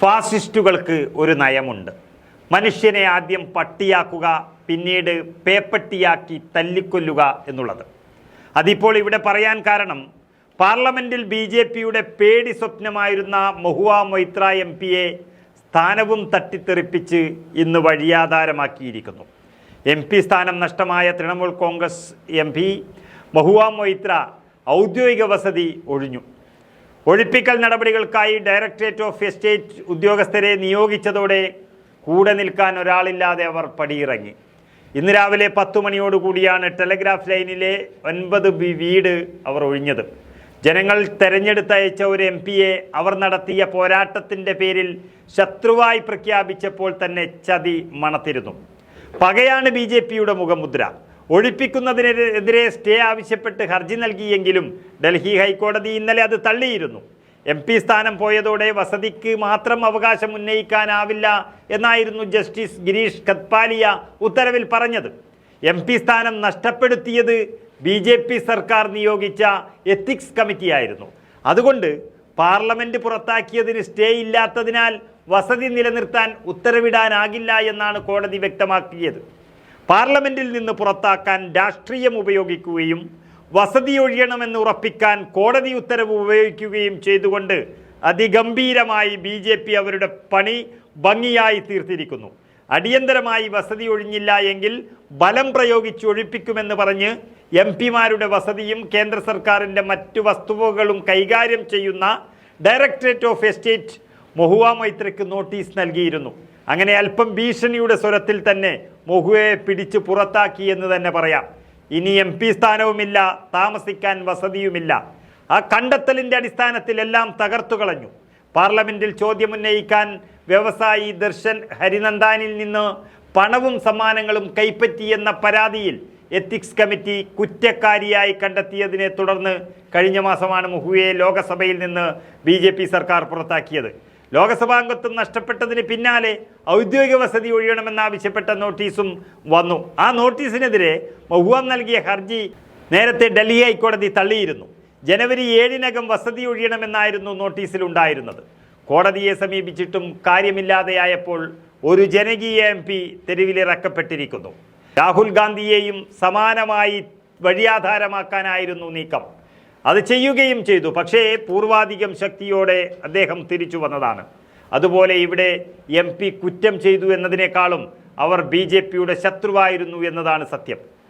ഫാസിസ്റ്റുകൾക്ക് ഒരു നയമുണ്ട്. മനുഷ്യനെ ആദ്യം പട്ടിയാക്കുക പിന്നീട് പേപ്പട്ടിയാക്കി തല്ലിക്കൊല്ലുക എന്നുള്ളത്. അതിപ്പോൾ ഇവിടെ പറയാൻ കാരണം പാർലമെന്റിൽ ബി ജെ പിയുടെ പേടി സ്വപ്നമായിരുന്ന മഹുവ മൊയ്ത്ര എം പിയെ സ്ഥാനവും തട്ടിത്തെറിപ്പിച്ച് ഇന്ന് വഴിയാധാരമാക്കിയിരിക്കുന്നു. എം പി സ്ഥാനം നഷ്ടമായ തൃണമൂൽ കോൺഗ്രസ് എം പി മഹുവ മൊയ്ത്ര ഔദ്യോഗിക വസതി ഒഴിഞ്ഞു. ഒഴിപ്പിക്കൽ നടപടികൾക്കായി ഡയറക്ടറേറ്റ് ഓഫ് എസ്റ്റേറ്റ് ഉദ്യോഗസ്ഥരെ നിയോഗിച്ചതോടെ കൂടെ നിൽക്കാൻ ഒരാളില്ലാതെ അവർ പടിയിറങ്ങി. ഇന്ന് രാവിലെ പത്തു മണിയോടുകൂടിയാണ് ടെലഗ്രാഫ് ലൈനിലെ ഒൻപത് ബി- വീട് അവർ ഒഴിഞ്ഞത്. ജനങ്ങൾ തെരഞ്ഞെടുത്തയച്ച ഒരു എം പിയെ അവർ നടത്തിയ പോരാട്ടത്തിന്റെ പേരിൽ ശത്രുവായി പ്രഖ്യാപിച്ചപ്പോൾ തന്നെ ചതി മണത്തിരുന്നു. പകയാണ് ബി ജെ പിയുടെ മുഖമുദ്ര. ഒഴിപ്പിക്കുന്നതിനെതിരെ സ്റ്റേ ആവശ്യപ്പെട്ട് ഹർജി നൽകിയെങ്കിലും ഡൽഹി ഹൈക്കോടതി ഇന്നലെ അത് തള്ളിയിരുന്നു. എം പി സ്ഥാനം പോയതോടെ വസതിക്ക് മാത്രം അവകാശം ഉന്നയിക്കാനാവില്ല എന്നായിരുന്നു ജസ്റ്റിസ് ഗിരീഷ് കത്പാലിയ ഉത്തരവിൽ പറഞ്ഞത്. എം പി സ്ഥാനം നഷ്ടപ്പെടുത്തിയത് ബി ജെ പി സർക്കാർ നിയോഗിച്ച എത്തിക്സ് കമ്മിറ്റിയായിരുന്നു. അതുകൊണ്ട് പാർലമെന്റ് പുറത്താക്കിയതിന് സ്റ്റേ ഇല്ലാത്തതിനാൽ വസതി നിലനിർത്താൻ ഉത്തരവിടാനാകില്ല എന്നാണ് കോടതി വ്യക്തമാക്കിയത്. പാർലമെന്റിൽ നിന്ന് പുറത്താക്കാൻ രാഷ്ട്രീയം ഉപയോഗിക്കുകയും വസതി ഒഴിയണമെന്ന് ഉറപ്പിക്കാൻ കോടതി ഉത്തരവ് ഉപയോഗിക്കുകയും ചെയ്തുകൊണ്ട് അതിഗംഭീരമായി ബി ജെ പി അവരുടെ പണി ഭംഗിയായി തീർത്തിരിക്കുന്നു. അടിയന്തരമായി വസതി ഒഴിഞ്ഞില്ല എങ്കിൽ ബലം പ്രയോഗിച്ച് ഒഴിപ്പിക്കുമെന്ന് പറഞ്ഞ് എം പിമാരുടെ വസതിയും കേന്ദ്ര സർക്കാരിന്റെ മറ്റു വസ്തുവകളും കൈകാര്യം ചെയ്യുന്ന ഡയറക്ടറേറ്റ് ഓഫ് എസ്റ്റേറ്റ് മൊഹുവ മൈത്രയ്ക്ക് നോട്ടീസ് നൽകിയിരുന്നു. അങ്ങനെ അല്പം ഭീഷണിയുടെ സ്വരത്തിൽ തന്നെ മൊഹുവയെ പിടിച്ച് പുറത്താക്കി എന്ന് തന്നെ പറയാം. ഇനി എം പി സ്ഥാനവുമില്ല താമസിക്കാൻ വസതിയുമില്ല. ആ കണ്ടെത്തലിന്റെ അടിസ്ഥാനത്തിൽ എല്ലാം തകർത്തു കളഞ്ഞു. പാർലമെന്റിൽ ചോദ്യമുന്നയിക്കാൻ വ്യവസായി ദർശൻ ഹരിനന്ദാനിൽ നിന്ന് പണവും സമ്മാനങ്ങളും കൈപ്പറ്റിയെന്ന പരാതിയിൽ എത്തിക്സ് കമ്മിറ്റി കുറ്റക്കാരിയായി കണ്ടെത്തിയതിനെ തുടർന്ന് കഴിഞ്ഞ മാസമാണ് മുഹുവയെ ലോകസഭയിൽ നിന്ന് ബി ജെ പി സർക്കാർ പുറത്താക്കിയത്. ലോകസഭാംഗത്വം നഷ്ടപ്പെട്ടതിന് പിന്നാലെ ഔദ്യോഗിക വസതി ഒഴിയണമെന്നാവശ്യപ്പെട്ട നോട്ടീസും വന്നു. ആ നോട്ടീസിനെതിരെ മഹുവ നൽകിയ ഹർജി നേരത്തെ ഡൽഹി ഹൈക്കോടതി തള്ളിയിരുന്നു. ജനുവരി ഏഴിനകം വസതി ഒഴിയണമെന്നായിരുന്നു നോട്ടീസിലുണ്ടായിരുന്നത്. കോടതിയെ സമീപിച്ചിട്ടും കാര്യമില്ലാതെയായപ്പോൾ ഒരു ജനകീയ എം പി തെരുവിലിറക്കപ്പെട്ടിരിക്കുന്നു. രാഹുൽ ഗാന്ധിയെയും സമാനമായി വഴിയാധാരമാക്കാനായിരുന്നു നീക്കം. അത് ചെയ്യുകയും ചെയ്തു. പക്ഷേ പൂർവാധികം ശക്തിയോടെ അദ്ദേഹം തിരിച്ചു വന്നതാണ്. അതുപോലെ ഇവിടെ എം കുറ്റം ചെയ്തു എന്നതിനേക്കാളും അവർ ബി ശത്രുവായിരുന്നു എന്നതാണ് സത്യം.